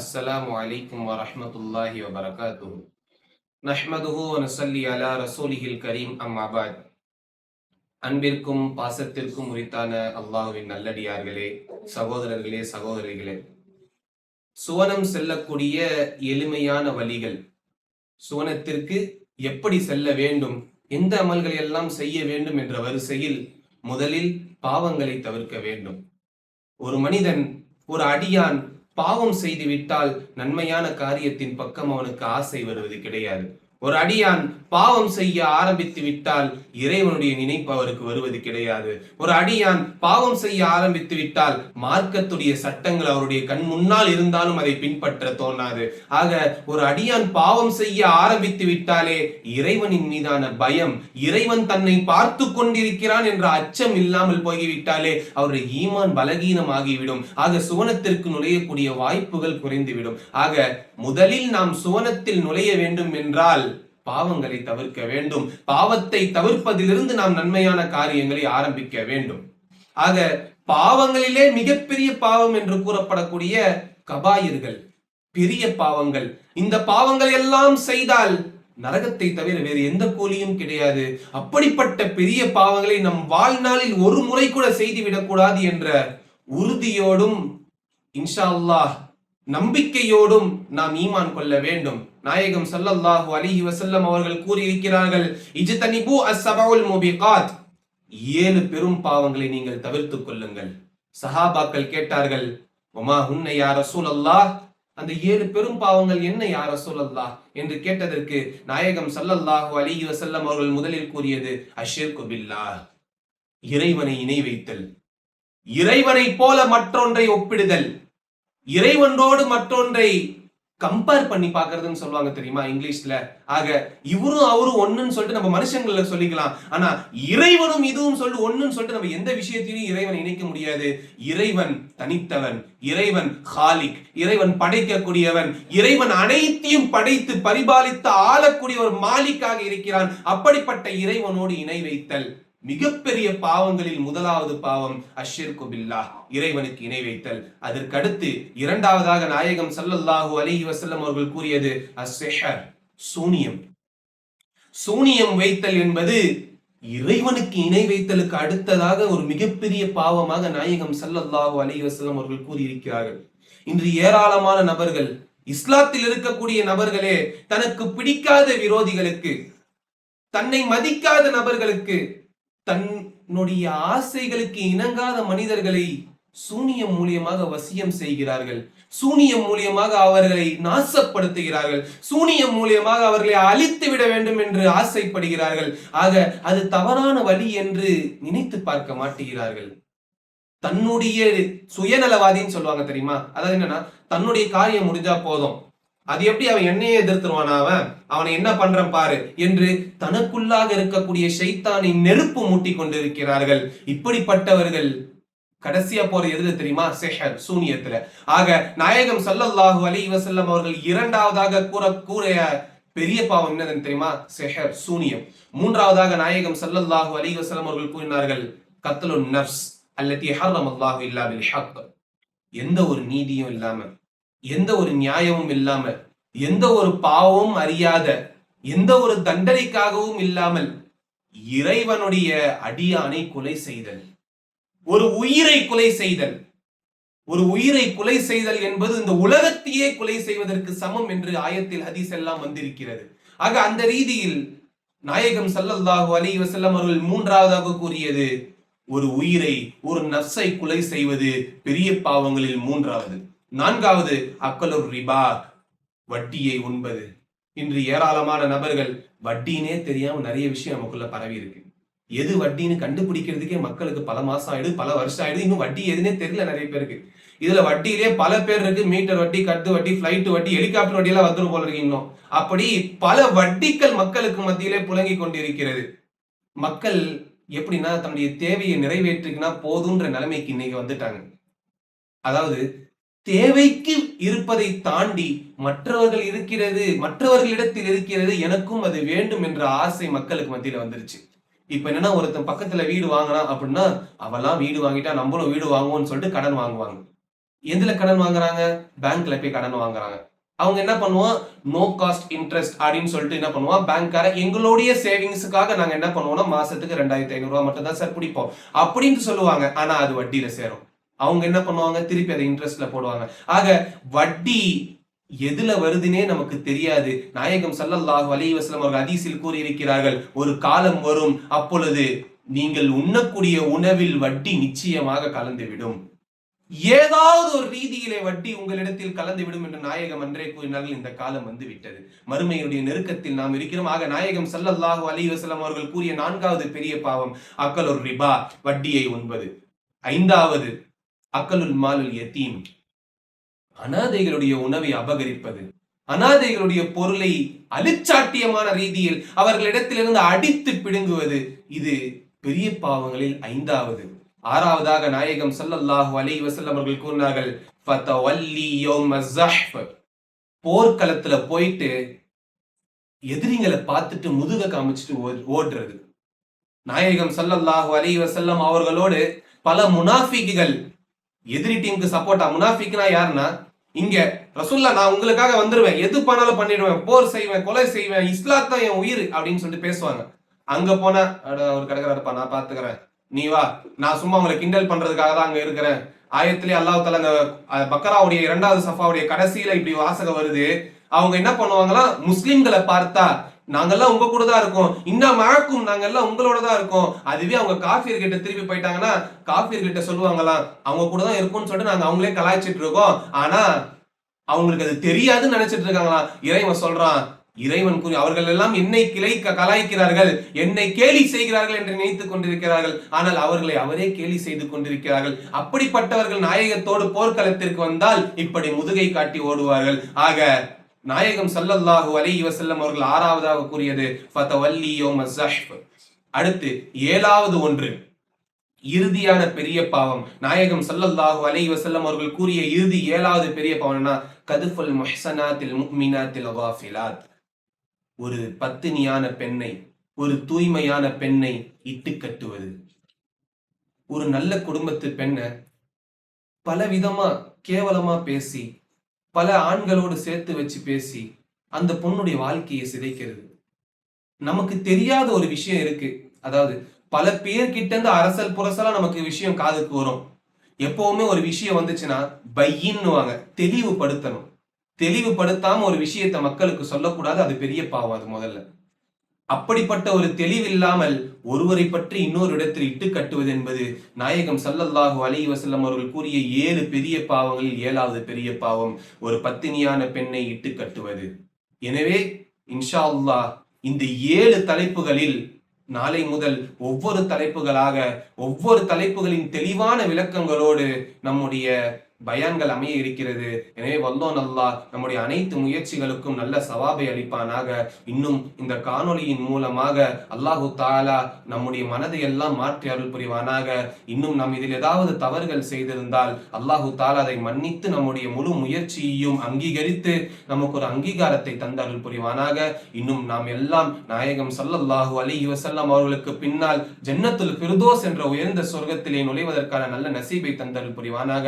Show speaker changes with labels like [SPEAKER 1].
[SPEAKER 1] السلام عليكم ورحمة الله وبركاته نحمده ونصلي على رسوله الكريم أما بعد அன்பிற்கும் பாசத்திற்கும் உரித்தான அல்லாஹுவின் நல்லடியார்களே சகோதரர்களே சகோதரிகளே சுவனம் செல்லக்கூடிய எளிமையான வழிகள் சுவனத்திற்கு எப்படி செல்ல வேண்டும் எந்த அமல்களை எல்லாம் செய்ய வேண்டும் என்ற வரிசையில் முதலில் பாவங்களை தவிர்க்க வேண்டும் ஒரு மனிதன் ஒரு அடியான் பாவம் செய்து விட்டால் நன்மையான காரியத்தின் பக்கம் அவனுக்கு ஆசை வருவது கிடையாது. ஒரு அடியான் பாவம் செய்ய ஆரம்பித்து விட்டால் இறைவனுடைய நினைப்பு அவருக்கு வருவது கிடையாது. ஒரு அடியான் பாவம் செய்ய ஆரம்பித்து விட்டால் மார்க்கத்துடைய சட்டங்கள் அவருடைய கண் முன்னால் இருந்தாலும் அதை பின்பற்ற தோணாது. ஆக ஒரு அடியான் பாவம் செய்ய ஆரம்பித்து விட்டாலே இறைவனின் மீதான பயம் இறைவன் தன்னை பார்த்து கொண்டிருக்கிறான் என்ற அச்சம் இல்லாமல் போய்விட்டாலே அவருடைய ஈமான் பலகீனமாகிவிடும். ஆக சுவனத்திற்கு நுழையக்கூடிய வாய்ப்புகள் குறைந்துவிடும். ஆக முதலில் நாம் சுவனத்தில் நுழைய வேண்டும் என்றால் பாவங்களை தவிர்க்க வேண்டும். பாவத்தை தவிர்ப்பதிலிருந்து நாம் நன்மையான காரியங்களை ஆரம்பிக்க வேண்டும். ஆக பாவங்களிலே மிகப்பெரிய பாவம் என்று கூறப்படக்கூடிய கபாயிர்கள் பெரிய பாவங்கள் இந்த பாவங்கள் எல்லாம் செய்தால் நரகத்தை தவிர வேறு எந்த கூலியும் கிடையாது. அப்படிப்பட்ட பெரிய பாவங்களை நம் வாழ்நாளில் ஒரு முறை கூட செய்து விடக்கூடாது என்ற உறுதியோடும் இன்ஷா அல்லாஹ் நம்பிக்கையோடும் நாம் ஈமான் கொள்ள வேண்டும். நாயகம் சல்லல்லாஹு அலிஹி வசல்லம் அவர்கள் கூறியிருக்கிறார்கள் இஜ்தனிபு அஸ்ஸபஉல் முபிகாத். ஏழு பெரும் பாவங்களை நீங்கள் தவிர்த்துக் கொள்ளுங்கள். சஹாபாக்கள் கேட்டார்கள் ஒமா உன்னை யார ரசூலல்லாஹ்? அந்த ஏழு பெரும் பாவங்கள் என்ன யார ரசூலல்லாஹ்? என்று கேட்டதற்கு நாயகம் சல்லல்லாஹு அலிஹி வசல்லம் அவர்கள் முதலில் கூறியது அஷ்ஷிர்கு குபில்லா இறைவனை இணை வைத்தல். இறைவனை போல மற்றொன்றை ஒப்பிடுதல். இறைவனோடு மற்றொன்றை கம்பேர் பண்ணி பாக்குறதுன்னு சொல்லுவாங்க தெரியுமா இங்கிலீஷ்ல? ஆக இவரும் அவரும் ஒண்ணுன்னு சொல்லிட்டு நம்ம மனுஷங்கள சொல்லிக்கலாம். ஆனா இறைவனும் இதுவும் சொல்லி ஒண்ணுன்னு சொல்லிட்டு நம்ம எந்த விஷயத்திலையும் இறைவனை இணைக்க முடியாது. இறைவன் தனித்தவன் இறைவன் ஹாலிக் இறைவன் படைக்கக்கூடியவன் இறைவன் அனைத்தையும் படைத்து பரிபாலித்து ஆளக்கூடிய ஒரு மாலிக்காக இருக்கிறான். அப்படிப்பட்ட இறைவனோடு இணை வைத்தல். மிகப்பெரிய பாவங்களில் முதலாவது பாவம் அஷ்ஷிர்கு குபில்லா இறைவனுக்கு இணை வைத்தல். அதற்கடுத்து இரண்டாவதாக நாயகம் சல்லல்லாஹூ அலைஹி வசல்லம் அவர்கள் கூறியது அசெஹர் சூனியம். சூனியம் வைத்தல் என்பது இறைவனுக்கு இணை வைத்தலுக்கு அடுத்ததாக ஒரு மிகப்பெரிய பாவமாக நாயகம் சல்லல்லாஹூ அலி வஸல்லம் அவர்கள் கூறியிருக்கிறார்கள். இன்று ஏராளமான நபர்கள் இஸ்லாத்தில் இருக்கக்கூடிய நபர்களே தனக்கு பிடிக்காத விரோதிகளுக்கு தன்னை மதிக்காத நபர்களுக்கு தன்னுடைய ஆசைகளுக்கு இணங்காத மனிதர்களை சூனியம் மூலியமாக வசியம் செய்கிறார்கள். சூனியம் மூலியமாக அவர்களை நாசப்படுத்துகிறார்கள். சூனியம் மூலியமாக அவர்களை அழித்து விட வேண்டும் என்று ஆசைப்படுகிறார்கள். ஆக அது தவறான வழி என்று நினைத்து பார்க்க மாட்டுகிறார்கள். தன்னுடைய சுயநலவாதின்னு சொல்லுவாங்க தெரியுமா? அதாவது என்னன்னா தன்னுடைய காரியம் முடிஞ்சா போதும். அது எப்படி அவன் என்னையே எதிர்த்துருவானா அவன்? அவனை என்ன பண்றான் பாரு. என்று தனக்குள்ளாக இருக்கக்கூடிய சைத்தானை நெருப்பு மூட்டி கொண்டிருக்கிறார்கள். இப்படிப்பட்டவர்கள் கடைசியா போற எதுல தெரியுமா? செஹர் சூனியத்துல. ஆக நாயகம் சல்லல்லாஹு அலி வசல்லம் அவர்கள் இரண்டாவதாக கூற கூறிய பெரிய பாவம் என்னதுன்னு தெரியுமா? செஹர் சூனியம். மூன்றாவதாக நாயகம் சல்லல்லாஹு அலி வசல்லம் அவர்கள் கூறினார்கள் கத்தலு நர்ஸ் அல்லது ஹர்ரம் அல்லாஹு இல்லா பில் ஹக். எந்த ஒரு நீதியும் இல்லாம எந்த ஒரு நியாயமும் இல்லாமல் எந்த ஒரு பாவமும் அறியாத எந்த ஒரு தண்டனைக்காகவும் இல்லாமல் இறைவனுடைய அடியானை கொலை செய்தல். ஒரு உயிரை கொலை செய்தல். ஒரு உயிரை கொலை செய்தல் என்பது இந்த உலகத்தையே கொலை செய்வதற்கு சமம் என்று ஆயத்தில் ஹதீஸ் எல்லாம் வந்திருக்கிறது. ஆக அந்த ரீதியில் நாயகம் சல்லல்லாஹு அலி வசல்லம் அவர்கள் மூன்றாவதாக கூறியது ஒரு உயிரை ஒரு நர்ஸை கொலை செய்வது பெரிய பாவங்களில் மூன்றாவது. நான்காவது அக்கலுர் ரிபா வட்டியை உண்பது. இன்று ஏராளமான நபர்கள் வட்டினே தெரியாம நிறைய விஷயம் நமக்குள்ள பரவி இருக்கு. எது வட்டின்னு கண்டுபிடிக்கிறதுக்கே மக்களுக்கு பல மாசம் ஆயிடுது பல வருஷம் ஆயிடுது இன்னும் வட்டி எதுனே தெரியல நிறைய பேருக்கு. இதுல வட்டியிலே பல பேர் இருக்கு மீட்டர் வட்டி கட்டு வட்டி பிளைட் வட்டி ஹெலிகாப்டர் வட்டி எல்லாம் வந்துரும் போல இருக்கு இன்னும். அப்படி பல வட்டிகள் மக்களுக்கு மத்தியிலே புழங்கி கொண்டிருக்கிறது. மக்கள் எப்படின்னா தன்னுடைய தேவையை நிறைவேற்றுக்குன்னா போதுன்ற நிலைமைக்கு இன்னைக்கு வந்துட்டாங்க. அதாவது தேவைக்கு இருப்பதை தாண்டி மற்றவர்கள் இருக்கிறது மற்றவர்களிடத்தில் இருக்கிறது எனக்கும் அது வேண்டும் என்ற ஆசை மக்களுக்கு மத்தியில வந்துருச்சு. இப்ப என்னன்னா ஒருத்தன் பக்கத்துல வீடு வாங்கினா அப்படின்னா அவெல்லாம் வீடு வாங்கிட்டா நம்மளும் வீடு வாங்குவோம்னு சொல்லிட்டு கடன் வாங்குவாங்க. எதுல கடன் வாங்குறாங்க? பேங்க்ல போய் கடன் வாங்குறாங்க. அவங்க என்ன பண்ணுவோம்? நோ காஸ்ட் இன்ட்ரெஸ்ட் அப்படின்னு சொல்லிட்டு என்ன பண்ணுவோம்? பேங்க்கார எங்களுடைய சேவிங்ஸுக்காக நாங்க என்ன பண்ணுவோம்னா மாசத்துக்கு ரெண்டாயிரத்தி ஐநூறு ரூபா மட்டும் தான் சார் பிடிப்போம். அப்படின்னு சொல்லுவாங்க. ஆனா அது வட்டியில சேரும். அவங்க என்ன பண்ணுவாங்க? திருப்பி அதை இன்ட்ரெஸ்ட்ல போடுவாங்க. ஆக வட்டி எதுல வருதுன்னே நமக்கு தெரியாது. நாயகம் சல்லல்லாஹு அலைஹி அவர்கள் அதிசில் கூறியிருக்கிறார்கள் ஒரு காலம் வரும் அப்பொழுது நீங்கள் உண்ணக்கூடிய உணவில் வட்டி நிச்சயமாக கலந்துவிடும். ஏதாவது ஒரு ரீதியிலே வட்டி உங்களிடத்தில் கலந்து விடும் என்று நாயகம் அன்றே கூறினார்கள். இந்த காலம் வந்து விட்டது மறுமையுடைய நெருக்கத்தில் நாம் இருக்கிறோம். ஆக நாயகம் சல்லல்லாஹு அலைஹி அவர்கள் கூறிய நான்காவது பெரிய பாவம் அக்கலொர் ரிபா வட்டியை உண்பது. ஐந்தாவது அக்கலுல் மாலுல் எத்தீம் அனாதைகளுடைய உணவை அபகரிப்பது அனாதைகளுடைய பொருளை அலிச்சாட்டியமான ரீதியில் அவர்களிடத்திலிருந்து அடித்து பிடுங்குவது இது பெரிய பாவங்களில் ஐந்தாவது. ஆறாவதாக நாயகம் சல்லல்லாஹு அலைஹி வசல்லம் அவர்கள் கூறினார்கள் போர்க்களத்துல போயிட்டு எதிரிங்களை பார்த்துட்டு முதுக காமிச்சிட்டு ஓ- ஓடுறது. நாயகம் சல்லல்லாஹு அலைஹி வசல்லம் அவர்களோடு பல முனாஃபிக்குகள் எதிரி டீமுக்கு சப்போர்ட்டா முனாஃபிக்னா யாருன்னா? இங்க ரசூல்லா நான் உங்களுக்காக வந்துருவேன். எது பண்ணாலும் பண்ணிடுவேன். போர் செய்வேன் கொலை செய்வேன். இஸ்லாத்தான் என் உயிர் அப்படின்னு சொல்லிட்டு பேசுவாங்க. அங்க போனா ஒரு அவர் நான் பாத்துக்கிறேன். நீ வா. நான் சும்மா உங்களை கிண்டல் பண்றதுக்காக தான் அங்க இருக்கிறேன். ஆயத்திலே அல்லாஹால அந்த பக்கராவுடைய இரண்டாவது சஃபாவுடைய கடைசியில இப்படி வாசகம் வருது. அவங்க என்ன பண்ணுவாங்களாம் முஸ்லிம்களை பார்த்தா நாங்கெல்லாம் உங்க கூட தான் இருக்கோம். இன்னும் மழக்கும் நாங்கெல்லாம் உங்களோட தான் இருக்கோம். அதுவே அவங்க காஃபியர் கிட்ட திருப்பி போயிட்டாங்கன்னா காஃபியர் கிட்ட சொல்லுவாங்களாம் அவங்க கூட தான் இருக்கும்னு சொல்லிட்டு நாங்க அவங்களே கலாய்ச்சிட்டு இருக்கோம். ஆனா அவங்களுக்கு அது தெரியாதுன்னு நினைச்சிட்டு இருக்காங்களாம். இறைவன் சொல்றான் இறைவன் கூறி அவர்கள் எல்லாம் என்னை கிளை கலாய்க்கிறார்கள். என்னை கேலி செய்கிறார்கள் என்று நினைத்துக் கொண்டிருக்கிறார்கள். ஆனால் அவர்களை அவரே கேலி செய்து கொண்டிருக்கிறார்கள். அப்படிப்பட்டவர்கள் நாயகத்தோடு போர்க்களத்திற்கு வந்தால் இப்படி முதுகை காட்டி ஓடுவார்கள். ஆக நாயகம் சல்லல்லாஹு அலி வசல்லம் அவர்கள் ஆறாவதாக கூறியது அடுத்து ஏழாவது ஒன்று இறுதியான பெரிய பாவம். நாயகம் சல்லல்லாஹு அலைஹி வசல்லம் அவர்கள் கூறிய இறுதி ஏழாவது பெரிய பாவம்னா கதுஃபுல் முஹ்சனாத்தில் முக்மினாத்தில் அவாஃபிலாத் ஒரு பத்தினியான பெண்ணை ஒரு தூய்மையான பெண்ணை இட்டு கட்டுவது. ஒரு நல்ல குடும்பத்து பெண்ணை பலவிதமா கேவலமா பேசி பல ஆண்களோடு சேர்த்து வச்சு பேசி அந்த பொண்ணுடைய வாழ்க்கையை சிதைக்கிறது. நமக்கு தெரியாத ஒரு விஷயம் இருக்கு. அதாவது பல பேர்கிட்ட இருந்து அரசல் புரசலா நமக்கு விஷயம் காதுக்கு வரும். எப்பவுமே ஒரு விஷயம் வந்துச்சுன்னா பையின்னுவாங்க. தெளிவுபடுத்தணும். தெளிவுபடுத்தாம ஒரு விஷயத்த மக்களுக்கு சொல்லக்கூடாது. அது பெரிய பாவம் அது முதல்ல. அப்படிப்பட்ட ஒரு தெளிவில்லாமல் ஒருவரை பற்றி இன்னொரு இடத்தில் இட்டு கட்டுவது என்பது நாயகம் சல்லல்லாஹு அலி வசல்லம் அவர்கள் கூறிய ஏழு பெரிய பாவங்களில் ஏழாவது பெரிய பாவம் ஒரு பத்தினியான பெண்ணை இட்டு கட்டுவது. எனவே இன்ஷா அல்லாஹ் இந்த ஏழு தலைப்புகளில் நாளை முதல் ஒவ்வொரு தலைப்புகளாக ஒவ்வொரு தலைப்புகளின் தெளிவான விளக்கங்களோடு நம்முடைய பயான்கள் அமைய இருக்கிறது எனவே வல்லோன் அல்லாஹ் நம்முடைய அனைத்து முயற்சிகளுக்கும் நல்ல சவாபை அளிப்பானாக. இன்னும் இந்த காணொளியின் மூலமாக அல்லாஹு தாலா நம்முடைய மனதை எல்லாம் மாற்றி அருள் புரிவானாக. இன்னும் நாம் இதில் ஏதாவது தவறுகள் செய்திருந்தால் அல்லாஹு தாலா அதை மன்னித்து நம்முடைய முழு முயற்சியையும் அங்கீகரித்து நமக்கு ஒரு அங்கீகாரத்தை தந்து அருள் புரிவானாக. இன்னும் நாம் எல்லாம் நாயகம் சல்லல்லாஹு அலி வஸல்லம் அவர்களுக்கு பின்னால் ஜன்னத்துல் பிரதோஸ் என்ற உயர்ந்த சொர்க்கத்திலே நுழைவதற்கான நல்ல நசீபை தந்தருள் புரிவானாக.